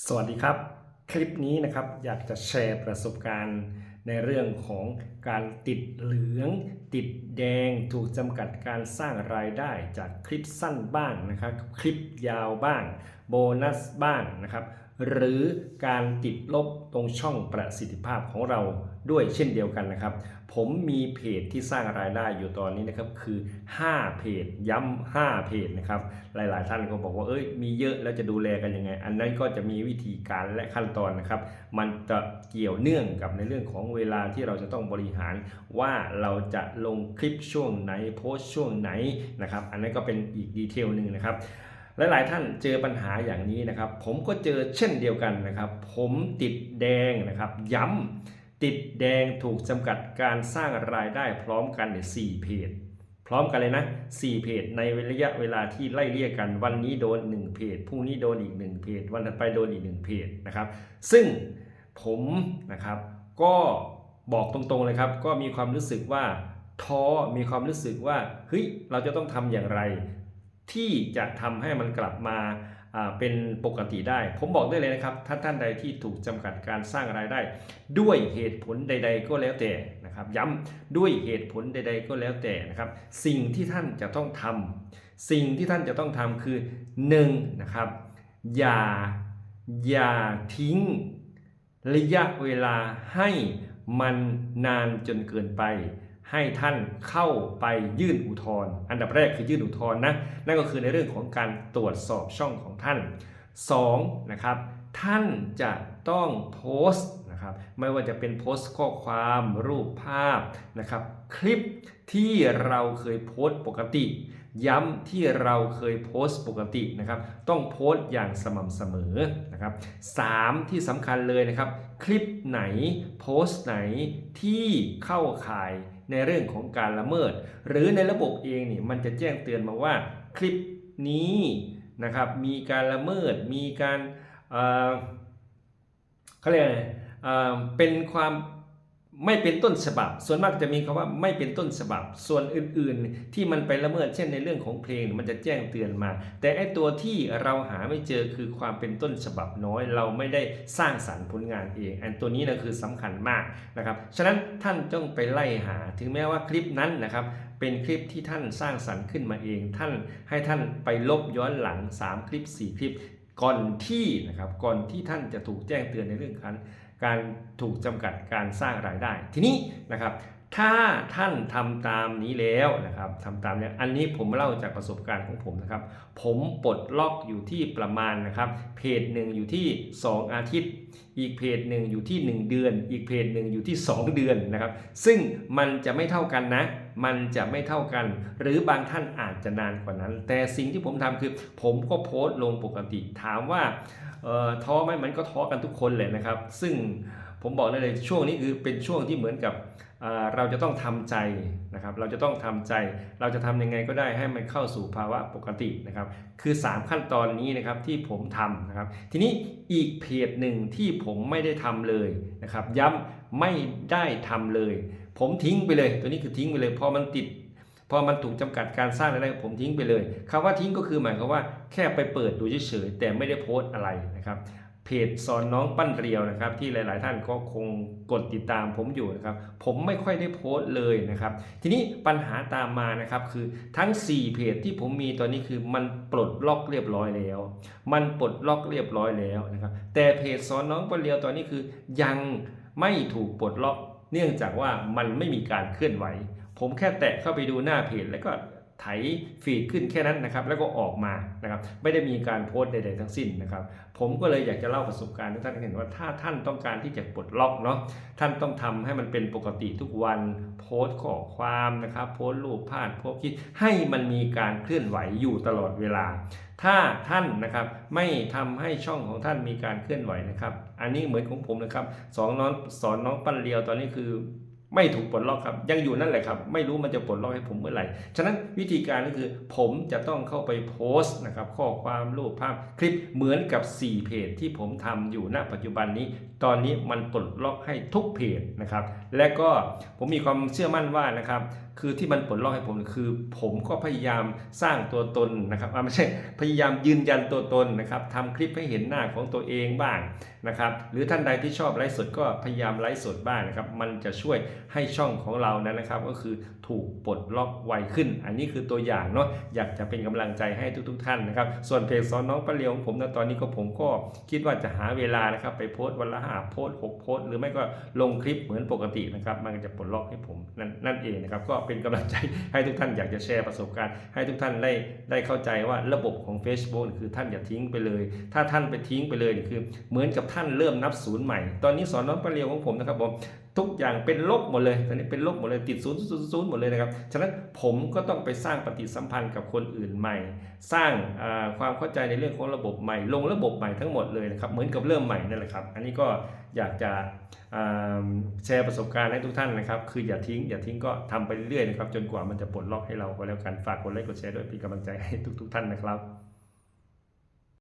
สวัสดีครับ คลิปนี้นะครับอยากจะแชร์ประสบการณ์ในเรื่องของการติดเหลือง ติดแดงถูกจำกัดการสร้างรายได้จากคลิปสั้นบ้างนะครับ คลิปยาวบ้าง โบนัสบ้างนะครับ หรือการติดลบตรงช่องประสิทธิภาพของเราด้วยเช่นเดียวกันนะครับ ผมมีเพจที่สร้างรายได้อยู่ตอนนี้นะครับคือ 5 เพจย้ำ5เพจนะครับหลายๆ ท่านก็บอกว่าเอ้ยมีเยอะแล้วจะดูแลกันยังไง อันนั้นก็จะมีวิธีการและขั้นตอนนะครับ มันจะเกี่ยวเนื่องกับในเรื่องของเวลาที่เราจะต้องบริหารว่าเราจะลงคลิปช่วงไหนโพสต์ช่วงไหนนะครับ อันนั้นก็เป็นอีกดีเทลหนึ่งนะครับ หลายๆท่านเจอปัญหาอย่างนี้นะครับ ผมก็เจอเช่นเดียวกันนะครับ ผมติดแดงนะครับ ย้ำติดแดงถูกจำกัดการสร้างรายได้พร้อมกันใน4เพจพร้อมกันเลยนะ 4 เพจในระยะเวลาที่ไล่เลี่ยกันวันนี้โดน 1 เพจพรุ่งนี้โดนอีก 1 เพจวันถัดไปโดนอีก 1 เพจนะครับ ซึ่งผมนะครับก็บอกตรงๆเลยครับ ก็มีความรู้สึกว่าท้อมีความรู้สึกว่าเฮ้ยเราจะต้องทำอย่างไร ที่จะทำให้มันกลับมาเป็นปกติได้ ผมบอกได้เลยนะครับ ถ้าท่านใดที่ถูกจำกัดการสร้างรายได้ ด้วยเหตุผลใด ๆ ก็แล้วแต่นะครับ ย้ำด้วยเหตุผลใด ๆ ก็แล้วแต่นะครับ สิ่งที่ท่านจะต้องทำสิ่งที่ท่านจะต้องทำคือ1นะครับ อย่าอย่าทิ้งระยะเวลาให้มันนานจนเกินไป ให้ท่านเข้าไปยื่นอุทธรณ์อันดับแรกคือยื่นอุทธรณ์นะนั่นก็คือในเรื่องของการตรวจสอบช่องของท่าน 2. นะครับท่านจะต้องโพสต์นะครับไม่ว่าจะเป็นโพสต์ข้อความรูปภาพนะครับคลิปที่เราเคยโพสต์ปกติ ย้ำที่เราเคยโพสต์ปกตินะครับ ต้องโพสต์อย่างสม่ำเสมอนะครับสามที่สำคัญเลยนะครับ คลิปไหนโพสต์ไหนที่เข้าข่ายในเรื่องของการละเมิด หรือในระบบเองนี่มันจะแจ้งเตือนมาว่าคลิปนี้นะครับมีการละเมิดมีการเอ่อเขาเรียกอะไรอ่อเป็นความ ไม่เป็นต้นฉบับ ส่วนมากจะมีคำว่าไม่เป็นต้นฉบับ ส่วนอื่นๆ ที่มันไปละเมิด เช่นในเรื่องของเพลงมันจะแจ้งเตือนมา แต่ไอตัวที่เราหาไม่เจอคือความเป็นต้นฉบับน้อย เราไม่ได้สร้างสรรค์ผลงานเอง อันตัวนี้นะคือสำคัญมากนะครับ ฉะนั้นท่านต้องไปไล่หา ถึงแม้ว่าคลิปนั้นนะครับเป็นคลิปที่ท่านสร้างสรรค์ขึ้นมาเอง ท่านให้ท่านไปลบย้อนหลัง 3 คลิป 4 คลิป ก่อนที่นะครับก่อนที่ท่านจะถูกแจ้งเตือนในเรื่องการ การถูกจำกัดการสร้างรายได้ ทีนี้นะครับถ้าท่านทำตามนี้แล้วนะครับทำตามเนี่ยอันนี้ผมเล่าจากประสบการณ์ของผมนะครับ ผมปลดล็อกอยู่ที่ประมาณนะครับ เพจหนึ่งอยู่ที่ 2 อาทิตย์ อีกเพจหนึ่งอยู่ที่ 1 เดือน อีกเพจหนึ่งอยู่ที่ 2 เดือนนะครับ ซึ่งมันจะไม่เท่ากันนะ มันจะไม่เท่ากัน หรือบางท่านอาจจะนานกว่านั้น แต่สิ่งที่ผมทำคือ ผมก็โพสต์ลงปกติถามว่า ท้อไหมมันก็ท้อกันทุกคนเลยนะครับ ซึ่งผมบอกได้เลยช่วงนี้คือเป็นช่วงที่เหมือนกับเราจะต้องทำใจนะครับ เราจะต้องทำใจ เราจะทำยังไงก็ได้ให้มันเข้าสู่ภาวะปกตินะครับ คือ 3 ขั้นตอนนี้นะครับที่ผมทำนะครับ ทีนี้อีกเพจหนึ่งที่ผมไม่ได้ทำเลยนะครับ ย้ำไม่ได้ทำเลย ผมทิ้งไปเลย ตัวนี้คือทิ้งไปเลยพอมันติด พอมันถูกจำกัดการสร้างอะไรผมทิ้งไปเลยคำว่าทิ้งก็คือหมายความว่าแค่ไปเปิดดูเฉยๆแต่ไม่ได้โพสต์อะไรนะครับเพจสอนน้องปั้นเรียวนะครับที่หลาย ๆ ท่านก็คงกดติดตามผมอยู่นะครับผมไม่ค่อยได้โพสต์เลยนะครับทีนี้ปัญหาตามมานะครับคือทั้ง 4 เพจที่ผมมีตอนนี้คือมันปลดล็อกเรียบร้อยแล้ว มันปลดล็อกเรียบร้อยแล้วนะครับแต่เพจสอนน้องปั้นเรียวตอนนี้คือยังไม่ถูกปลดล็อก เนื่องจากว่ามันไม่มีการเคลื่อนไหว ผมแค่แตะเข้าไปดูหน้าเพจแล้วก็ไถฟีดขึ้นแค่นั้นนะครับแล้วก็ออกมานะครับไม่ได้มีการโพสต์ใดๆทั้งสิ้นนะครับผมก็เลยอยากจะเล่าประสบการณ์ให้ท่านเห็นว่าถ้าท่านต้องการที่จะปลดล็อกเนาะท่านต้องทำให้มันเป็นปกติทุกวันโพสต์ข้อความนะครับโพสต์รูปภาพโพสต์คลิปให้มันมีการเคลื่อนไหวอยู่ตลอดเวลา ถ้าท่านนะครับไม่ทำให้ช่องของท่านมีการเคลื่อนไหวนะครับ อันนี้เหมือนของผมนะครับสองน้องสอนน้องปั้นเรียวตอนนี้คือ ไม่ถูกปลดล็อกครับ ยังอยู่นั่นแหละครับ ไม่รู้มันจะปลดล็อกให้ผมเมื่อไหร่ ฉะนั้นวิธีการก็คือ ผมจะต้องเข้าไปโพสต์นะครับ ข้อความรูปภาพคลิปเหมือนกับ 4 เพจที่ผมทำอยู่ณปัจจุบันนี้ ตอนนี้มันปลดล็อกให้ทุกเพจนะครับ และก็ผมมีความเชื่อมั่นว่านะครับคือที่มันปลดล็อกให้ผมคือ ผมก็พยายามสร้างตัวตนนะครับไม่ใช่พยายามยืนยันตัวตนนะครับทำคลิปให้เห็นหน้าของตัวเองบ้างนะครับหรือท่านใดที่ชอบไลฟ์สดก็พยายามไลฟ์สดบ้างนะครับมันจะช่วยให้ช่องของเรานั้นนะครับ ก็คือถูกปลดล็อกไวขึ้น อันนี้คือตัวอย่างเนาะอยากจะเป็นกำลังใจให้ทุก ๆ ท่านนะครับ ส่วนเพจสอนน้องปลาเลียวของผมนะตอนนี้ก็ผมก็คิดว่าจะหาเวลานะครับไปโพสต์วันละหาโพสต์หกโพสต์หรือไม่ก็ลงคลิปเหมือนปกตินะครับ มันจะปลดล็อกให้ผมนั่นนั่นเองนะครับก็เป็นกำลังใจให้ทุกท่านอยากจะแชร์ประสบการณ์ ให้ทุกท่านได้ได้เข้าใจว่าระบบของ Facebook คือท่านอย่าทิ้งไปเลย ถ้าท่านไปทิ้งไปเลยคือเหมือนกับท่านเริ่มนับศูนย์ใหม่ ตอนนี้สอนน้องปลาเลียวของผมนะครับผม ทุกอย่างเป็นลบหมดเลย ตอนนี้เป็นลบหมดเลยติดศูนย์ศูนย์ศูนย์หมดเลยนะครับ ฉะนั้นผมก็ต้องไปสร้างปฏิสัมพันธ์กับคนอื่นใหม่ สร้างความเข้าใจในเรื่องของระบบใหม่ ลงระบบใหม่ทั้งหมดเลยนะครับ เหมือนกับเริ่มใหม่นั่นแหละครับ อันนี้ก็อยากจะแชร์ประสบการณ์ให้ทุกท่านนะครับ คืออย่าทิ้ง อย่าทิ้งก็ทำไปเรื่อยๆนะครับ จนกว่ามันจะปลดล็อกให้เราก็แล้วกัน ฝากกดไลค์ กดแชร์ด้วยเป็นกำลังใจให้ทุก ๆ ท่านนะครับ